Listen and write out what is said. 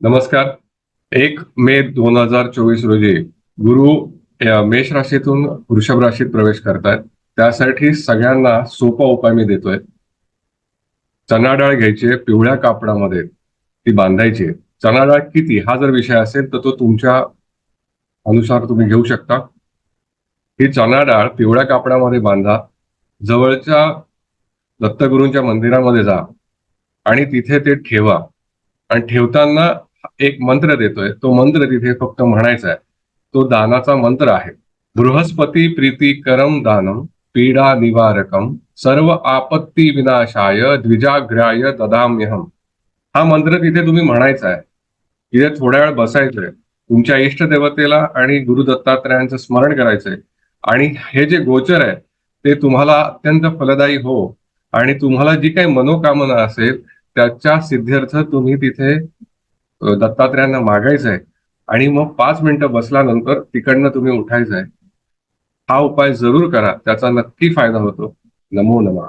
नमस्कार. एक मे दोन हजार चोवीस रोजी गुरु मेष राशीतून वृषभ राशीत प्रवेश करतायत. त्यासाठी सगळ्यांना सोपा उपाय मी देतोय. चणा डाळ घ्यायची पिवळ्या कापडामध्ये ती बांधायची चणा डाळ किती? हा जर विषय असेल तर तो तुमच्या अनुसार तुम्ही घेऊ शकता. ही चणा डाळ पिवळ्या कापडामध्ये बांधा जवळच्या दत्तगुरूंच्या मंदिरामध्ये जा आणि तिथे ते ठेवा. आणि ठेवताना एक मंत्र देतोय. तो मंत्र तिथे फक्त म्हणायचा आहे तो दानाचा मंत्र आहे. बृहस्पती प्रीती करम दानम पीडा निवारकम सर्व आपत्ती विनाशाय द्विजाग्राय ददाम्यहम. हा मंत्र तिथे तुम्ही म्हणायचा आहे तिथे थोड्या वेळ बसायचंय. तुमच्या इष्ट देवतेला आणि गुरु दत्तात्रयांचं स्मरण करायचंय. आणि हे जे गोचर आहे ते तुम्हाला अत्यंत फलदायी हो. आणि तुम्हाला जी काही मनोकामना असेल त्याच्या सिद्ध्यर्थ तुम्ही तिथे अ, मागायचं मागायचंय आणि मग पाच मिनिटं बसल्यानंतर तिकडनं तुम्ही उठायचंय. हा उपाय जरूर करा त्याचा नक्की फायदा होतो. नमो नमः.